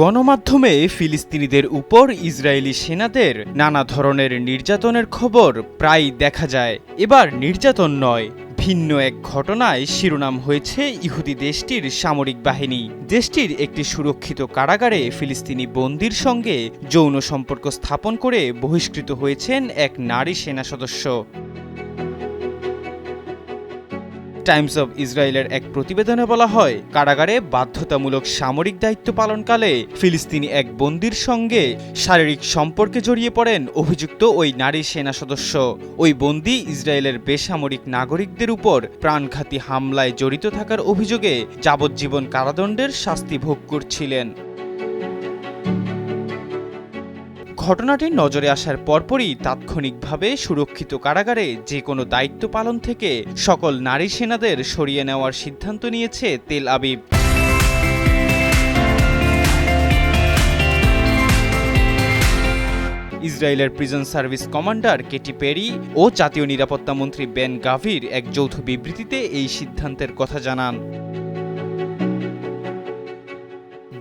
গণমাধ্যমে ফিলিস্তিনিদের উপর ইসরায়েলি সেনাদের নানা ধরনের নির্যাতনের খবর প্রায় দেখা যায়। এবার নির্যাতন নয়, ভিন্ন এক ঘটনায় শিরোনাম হয়েছে ইহুদি দেশটির সামরিক বাহিনী। দেশটির একটি সুরক্ষিত কারাগারে ফিলিস্তিনি বন্দির সঙ্গে যৌন সম্পর্ক স্থাপন করে বহিষ্কৃত হয়েছেন এক নারী সেনা সদস্য। টাইমস অব ইসরায়েলের এক প্রতিবেদনে বলা হয়, কারাগারে বাধ্যতামূলক সামরিক দায়িত্ব পালনকালে ফিলিস্তিনি এক বন্দির সঙ্গে শারীরিক সম্পর্কে জড়িয়ে পড়েন অভিযুক্ত ওই নারী সেনা সদস্য। ওই বন্দি ইসরায়েলের বেসামরিক নাগরিকদের উপর প্রাণঘাতী হামলায় জড়িত থাকার অভিযোগে যাবজ্জীবন কারাদণ্ডের শাস্তি ভোগ করছিলেন। ঘটনাটি নজরে আসার পরপরই তাৎক্ষণিকভাবে সুরক্ষিত কারাগারে যে কোনো দায়িত্ব পালন থেকে সকল নারী সেনাদের সরিয়ে নেওয়ার সিদ্ধান্ত নিয়েছে তেল আবিব। ইসরায়েলের prison service commander Katie Perry ও জাতীয় নিরাপত্তা মন্ত্রী বেন গাভির এক যৌথ বিবৃতিতে এই সিদ্ধান্তের কথা জানান।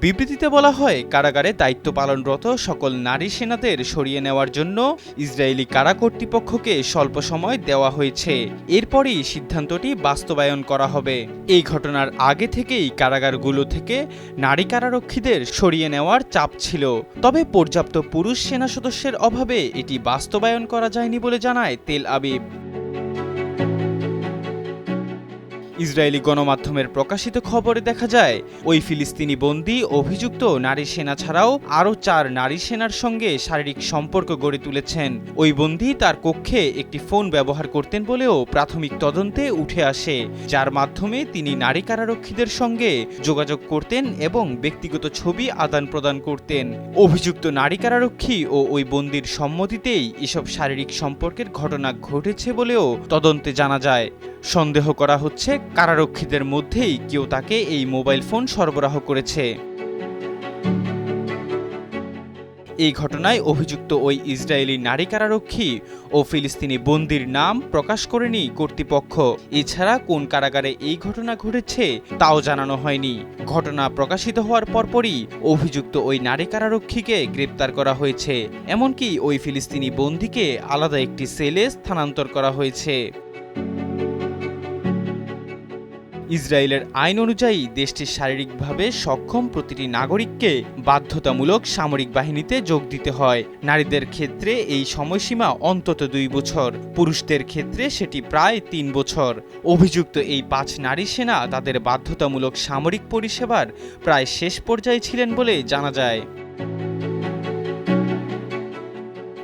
বিবৃতিতে বলা হয়, কারাগারে দায়িত্ব পালনরত সকল নারী সেনাদের সরিয়ে নেওয়ার জন্য ইসরায়েলি কারা কর্তৃপক্ষকে স্বল্প সময় দেওয়া হয়েছে। এরপরই সিদ্ধান্তটি বাস্তবায়ন করা হবে। এই ঘটনার আগে থেকেই কারাগারগুলো থেকে নারী কারারক্ষীদের সরিয়ে নেওয়ার চাপ ছিল। তবে পর্যাপ্ত পুরুষ সেনা সদস্যের অভাবে এটি বাস্তবায়ন করা যায়নি বলে জানায় তেল আবিব। ইসরায়েলি গণমাধ্যমের প্রকাশিত খবরে দেখা যায়, ওই ফিলিস্তিনি বন্দী, অভিযুক্ত নারী সেনা ছাড়াও আরও চার নারী সেনার সঙ্গে শারীরিক সম্পর্ক গড়ে তুলেছেন। ওই বন্দী তার কক্ষে একটি ফোন ব্যবহার করতেন বলেও প্রাথমিক তদন্তে উঠে আসে। যার মাধ্যমে তিনি নারী কারারক্ষীদের সঙ্গে যোগাযোগ করতেন এবং ব্যক্তিগত ছবি আদান প্রদান করতেন। অভিযুক্ত নারী কারারক্ষী ও ওই বন্দির সম্মতিতেই এসব শারীরিক সম্পর্কের ঘটনা ঘটেছে বলেও তদন্তে জানা যায়। সন্দেহ করা হচ্ছে কারারক্ষীদের মধ্যেই কেউ তাকে এই মোবাইল ফোন সরবরাহ করেছে। এই ঘটনায় অভিযুক্ত ওই ইসরায়েলি নারী কারারক্ষী ও ফিলিস্তিনি বন্দির নাম প্রকাশ করেনি কর্তৃপক্ষ। এছাড়া কোন কারাগারে এই ঘটনা ঘটেছে তাও জানানো হয়নি। ঘটনা প্রকাশিত হওয়ার পরপরই অভিযুক্ত ওই নারী কারারক্ষীকে গ্রেপ্তার করা হয়েছে। এমনকি ওই ফিলিস্তিনি বন্দিকে আলাদা একটি সেলে স্থানান্তর করা হয়েছে। ইসরায়েলের আইন অনুযায়ী দেশটির শারীরিকভাবে সক্ষম প্রতিটি নাগরিককে বাধ্যতামূলক সামরিক বাহিনীতে যোগ দিতে হয়। নারীদের ক্ষেত্রে এই সময়সীমা অন্তত দুই বছর, পুরুষদের ক্ষেত্রে সেটি প্রায় তিন বছর। অভিযুক্ত এই পাঁচ নারী সেনা তাদের বাধ্যতামূলক সামরিক পরিষেবার প্রায় শেষ পর্যায়ে ছিলেন বলে জানা যায়।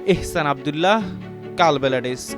এহসান আবদুল্লাহ, কালবেলা ডেস্ক।